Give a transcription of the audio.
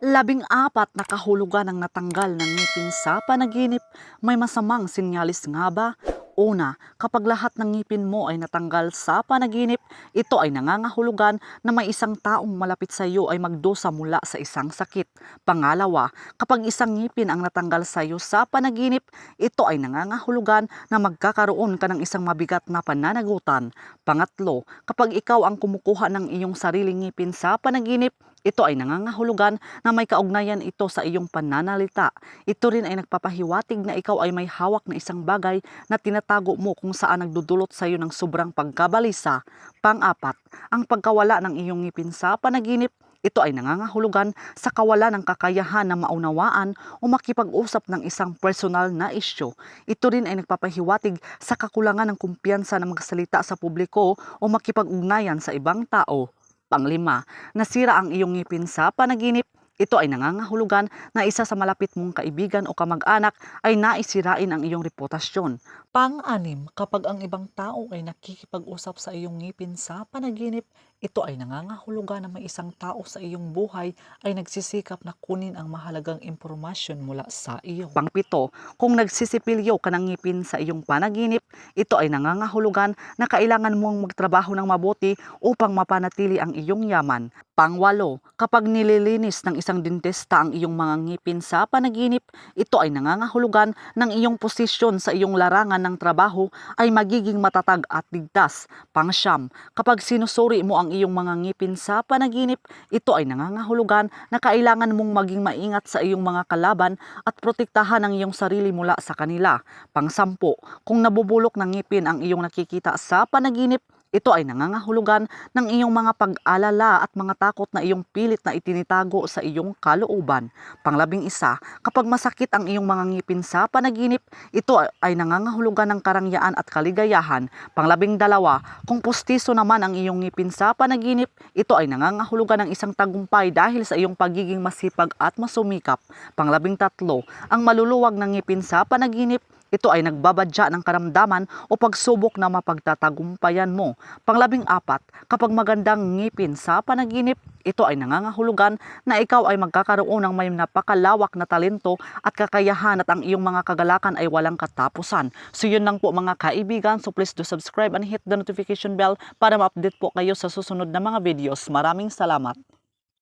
Labing apat na kahulugan ang natanggal ng ngipin sa panaginip. May masamang sinyalis nga ba? Una, kapag lahat ng ngipin mo ay natanggal sa panaginip, ito ay nangangahulugan na may isang taong malapit sa iyo ay magdusa mula sa isang sakit. Pangalawa, kapag isang ngipin ang natanggal sa iyo sa panaginip, ito ay nangangahulugan na magkakaroon ka ng isang mabigat na pananagutan. Pangatlo, kapag ikaw ang kumukuha ng iyong sariling ngipin sa panaginip, ito ay nangangahulugan na may kaugnayan ito sa iyong pananalita. Ito rin ay nagpapahiwatig na ikaw ay may hawak na isang bagay na tinatago mo kung saan nagdudulot sa iyo ng sobrang pagkabalisa. Pang-apat, ang pagkawala ng iyong ngipin sa panaginip ito ay nangangahulugan sa kawalan ng kakayahan na maunawaan o makipag-usap ng isang personal na isyu. Ito rin ay nagpapahiwatig sa kakulangan ng kumpiyansa na magsalita sa publiko o makipag-ugnayan sa ibang tao. Panglima, nasira ang iyong ngipin sa panaginip, ito ay nangangahulugan na isa sa malapit mong kaibigan o kamag-anak ay naisirain ang iyong reputasyon. Pang-anim, kapag ang ibang tao ay nakikipag-usap sa iyong ngipin sa panaginip, ito ay nangangahulugan na may isang tao sa iyong buhay ay nagsisikap na kunin ang mahalagang impormasyon mula sa iyo. Pangpito, kung nagsisipilyo ka ng ngipin sa iyong panaginip, ito ay nangangahulugan na kailangan mong magtrabaho ng mabuti upang mapanatili ang iyong yaman. Pangwalo, kapag nililinis ng isang dentista ang iyong mga ngipin sa panaginip, ito ay nangangahulugan ng iyong posisyon sa iyong larangan ng trabaho ay magiging matatag at ligtas. Pangsyam, kapag sinusuri mo ang iyong mga ngipin sa panaginip, ito ay nangangahulugan na kailangan mong maging maingat sa iyong mga kalaban at protektahan ang iyong sarili mula sa kanila. Pangsampu, kung nabubulok ng ngipin ang iyong nakikita sa panaginip, ito ay nangangahulugan ng iyong mga pag-alala at mga takot na iyong pilit na itinitago sa iyong kalooban. Panglabing isa, kapag masakit ang iyong mga ngipin sa panaginip, ito ay nangangahulugan ng karangyaan at kaligayahan. Panglabing dalawa, kung pustiso naman ang iyong ngipin sa panaginip, ito ay nangangahulugan ng isang tagumpay dahil sa iyong pagiging masipag at masumikap. Panglabing tatlo, ang maluluwag ng ngipin sa panaginip, ito ay nagbabadya ng karamdaman o pagsubok na mapagtatagumpayan mo. Panglabing apat, kapag magandang ngipin sa panaginip, ito ay nangangahulugan na ikaw ay magkakaroon ng may napakalawak na talento at kakayahan at ang iyong mga kagalakan ay walang katapusan. So yun lang po mga kaibigan. So please do subscribe and hit the notification bell para ma-update po kayo sa susunod na mga videos. Maraming salamat.